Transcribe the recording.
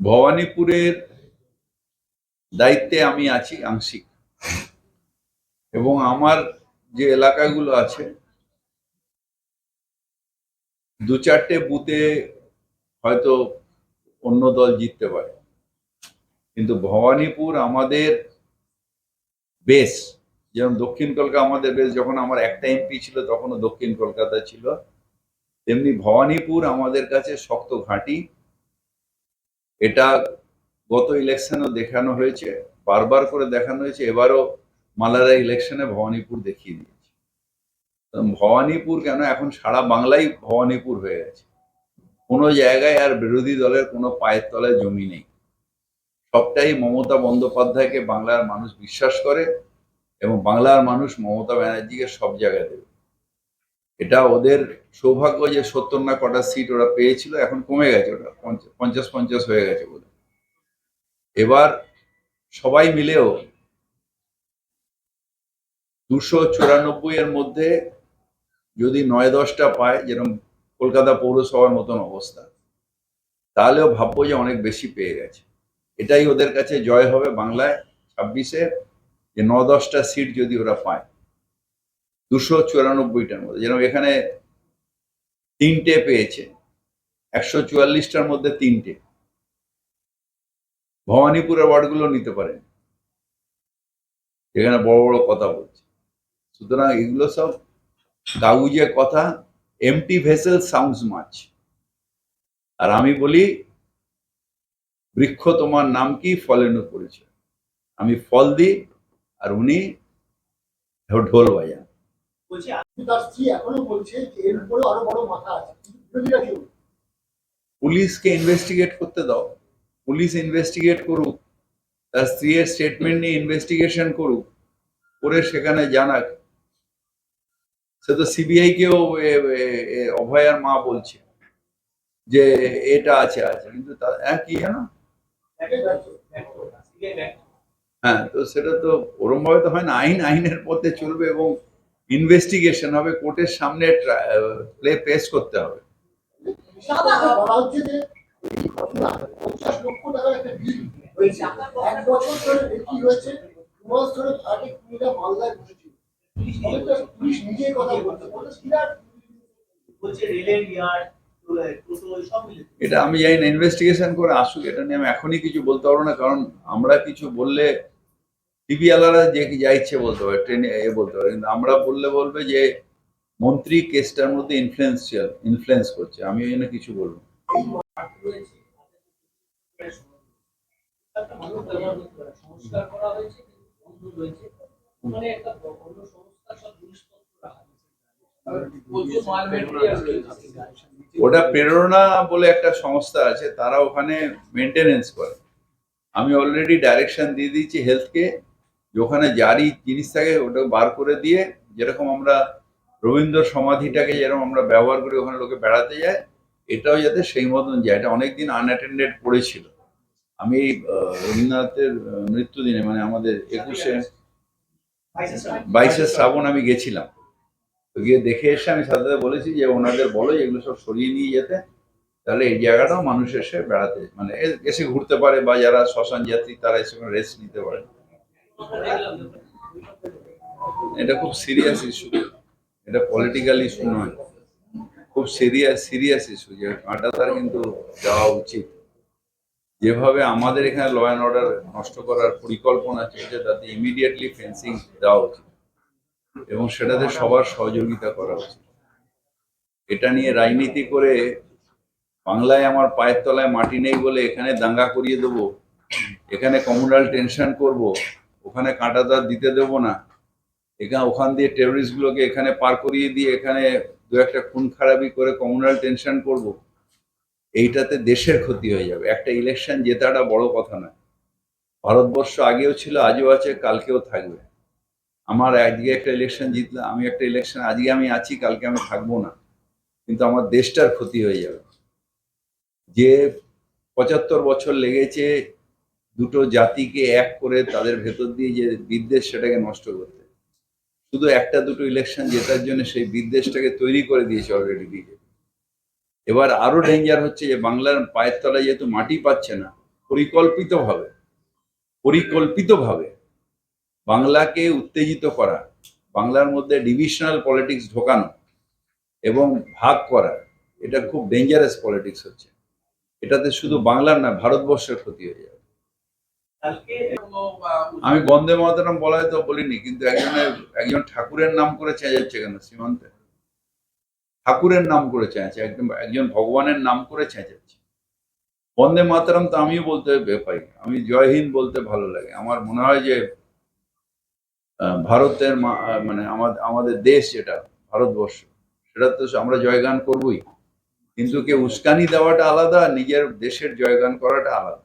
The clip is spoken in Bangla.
ভবানীপুরের দায়িত্বে আমি আছি আংশিক। এবং আমার যে এলাকাগুলো আছে, দু চারটে বুথে হয়তো অন্য দল জিততে পারে। কিন্তু ভবানীপুর আমাদের বেশ যেমন দক্ষিণ কলকাতা আমাদের বেশ, যখন আমার একটা এমপি ছিল, তখনও দক্ষিণ কলকাতা ছিল। তেমনি ভবানীপুর আমাদের কাছে শক্ত ঘাঁটি। এটা গত ইলেকশনেও দেখানো হয়েছে, বারবার করে দেখানো হয়েছে, এবারও মালারা ইলেকশনে ভবানীপুর দেখিয়ে দিয়েছে। ভবানীপুর কেন? এখন সারা বাংলাই ভবানীপুর হয়ে গেছে। কোনো জায়গায় আর বিরোধী দলের কোনো পায়ের তলায় জমি নেই। সবটাই মমতা বন্দ্যোপাধ্যায়কে বাংলার মানুষ বিশ্বাস করে এবং বাংলার মানুষ মমতা ব্যানার্জিকে সব জায়গায় দেবে। এটা ওদের সৌভাগ্য যে সত্তর না কটা সিট ওরা পেয়েছিল, এখন কমে গেছে ওটা পঞ্চাশ পঞ্চাশ হয়ে গেছে বলে এবার সবাই মিলেও দুশো চুরানব্বই এর মধ্যে যদি নয় দশটা পায় যেরকম কলকাতা পৌরসভার মতন অবস্থা, তাহলেও ভাববো যে অনেক বেশি পেয়ে গেছে। এটাই ওদের কাছে জয় হবে বাংলায় ছাব্বিশে, যে ন দশটা সিট যদি ওরা পায়। দুশো চুরানব্বইটার মধ্যে। যেরকম এখানে তিনটে পেয়েছে। একশো চুয়াল্লিশটার মধ্যে তিনটে। ভবানীপুরের ওয়ার্ডগুলো নিতে পারেন। এখানে বড় বড় কথা বলছে। সুতরাং এগুলো সব কাগুজে কথা। এমটি ভেসেল সাউন্ডস মাছ। আর আমি বলি, বৃক্ষ তোমার নাম কি? ফলের পরিচয়। আমি ফল দিই, আর উনি ঢোল বাজান। বলছি তার স্ত্রী এখনও বলছে যে এর উপরে আরও বড় মাথা আছে। বিরোধীরা কেউ পুলিশকে ইনভেস্টিগেট করতে দাও। পুলিশ ইনভেস্টিগেট করুক। তার স্ত্রীর স্টেটমেন্ট নিয়ে ইনভেস্টিগেশন করুক। করে সেখানে জানাক। সে তো সিবিআই কেও অভয়ার মা বলছে যে এটা আছে আছে। কিন্তু হ্যাঁ কি জানো হ্যাঁ তো সেটা তো ওরম ভাবে তো হয় না। আইন আইনের পথে চলবে এবং ইনভেস্টিগেশন হবে কোর্টের সামনে প্লে পেশ করতে হবে। এটা আমি জানি না ইনভেস্টিগেশন করে আসুক এটা নিয়ে আমি এখনই কিছু বলতে পারব না কারণ আমরা কিছু বললে টিভি আলাদা যে যা ইচ্ছে বলতে পারে, ট্রেনে এ বলতে পারে, কিন্তু আমরা বললে বলবে যে মন্ত্রী কেসটার মধ্যে ইনফ্লুয়েন্সিয়াল ইনফ্লুয়েন্স করছে, আমি ওই জন্য কিছু বলব ওটা প্রেরণা বলে একটা সংস্থা আছে, তারা ওখানে মেনটেনেন্স করে। আমি অলরেডি ডাইরেকশন দিয়ে দিয়েছি হেলথকে যে ওখানে যারই জিনিস থাকে ওটা বার করে দিয়ে যেরকম আমরা রবীন্দ্র সমাধিটাকে যেরকম আমরা ব্যবহার করি ওখানে লোকে বেড়াতে যায়, এটাও যাতে সেই মতন যায়। এটা অনেকদিন আনঅ্যাটেন্ডেড পড়েছিল। আমি রবীন্দ্রনাথের মৃত্যুদিনে মানে আমাদের একুশে বাইশে শ্রাবণ আমি গেছিলাম। তো গিয়ে দেখে এসে আমি সাথে বলেছি যে ওনাদের বলো এগুলো সব সরিয়ে নিয়ে যেতে, তাহলে এই জায়গাটাও মানুষ এসে বেড়াতে মানে এসে ঘুরতে পারে বা যারা শ্মশান যাত্রী তারা এসে রেস্ট নিতে পারে। এটা খুব সিরিয়াস ইস্যু এটা পলিটিক্যাল ইস্যু নয়। খুব সিরিয়াস সিরিয়াস ইস্যু যে কাঁটা তার কিন্তু যাওয়া উচিত। যেভাবে আমাদের এখানে ল অ্যান্ড অর্ডার নষ্ট করার পরিকল্পনা চলছে, তাতে ইমিডিয়েটলি ফেন্সিং দেওয়া উচিত। এবং সেটাতে সবার সহযোগিতা করা উচিত। এটা নিয়ে রাজনীতি করে বাংলায় আমার পায়ের তলায় মাটি নেই বলে এখানে দাঙ্গা করিয়ে দেবো, এখানে কমিউনাল টেনশন করব ওখানে কাঁটাতার দিতে দেবো না। এখানে ওখান দিয়ে টেরোরিস্ট গুলোকে এখানে পার করিয়ে দিয়ে এখানে দু একটা খুন খারাপি করে কমিউনাল টেনশন করব, এইটাতে দেশের ক্ষতি হয়ে যাবে। একটা ইলেকশন জেতাটা বড় কথা নয়। ভারতবর্ষ আগেও ছিল, আজও আছে, কালকেও থাকবে। আমার আজকে একটা ইলেকশন জিতলাম, আমি একটা ইলেকশন আজকে আমি আছি, কালকে আমি থাকব না। কিন্তু আমার দেশটার ক্ষতি হয়ে যাবে। যে পঁচাত্তর বছর লেগেছে দুটো জাতিকে এক করে তাদের ভেতর দিয়ে যে বিদ্বেষ সেটাকে নষ্ট করতে। শুধু একটা দুটো ইলেকশন জেতার জন্য সেই বিদ্বেষটাকে তৈরি করে দিয়েছে অলরেডি বিজেপি এবার আরও ডেঞ্জার হচ্ছে যে বাংলার পায়ের তলায় যেহেতু মাটি পাচ্ছে না, পরিকল্পিতভাবে পরিকল্পিতভাবে বাংলাকে উত্তেজিত করা, বাংলার মধ্যে ডিভিশনাল পলিটিক্স ঢোকানো এবং ভাগ করা, এটা খুব ডেঞ্জারাস পলিটিক্স হচ্ছে। এটাতে শুধু বাংলার না, ভারতবর্ষের ক্ষতি হয়ে যাবে। আমি বন্দে মাতরম বলাই তো বলিনি, কিন্তু একজনের, একজন ঠাকুরের নাম করে চেঁচাচ্ছে কেন সীমান্তে? ঠাকুরের নাম করে চেঁচাচ্ছে, একদম একজন ভগবানের নাম করে চেঁচাচ্ছে। বন্দে মাতরম তো আমিও বলতে পাই আমি জয় হিন্দ বলতে ভালো লাগে। আমার মনে হয় যে ভারতের মানে আমাদের দেশ যেটা, ভারতবর্ষ, সেটা তো আমরা জয়গান করবই। কিন্তু কেউ উস্কানি দেওয়াটা আলাদা, নিজের দেশের জয়গান করাটা আলাদা?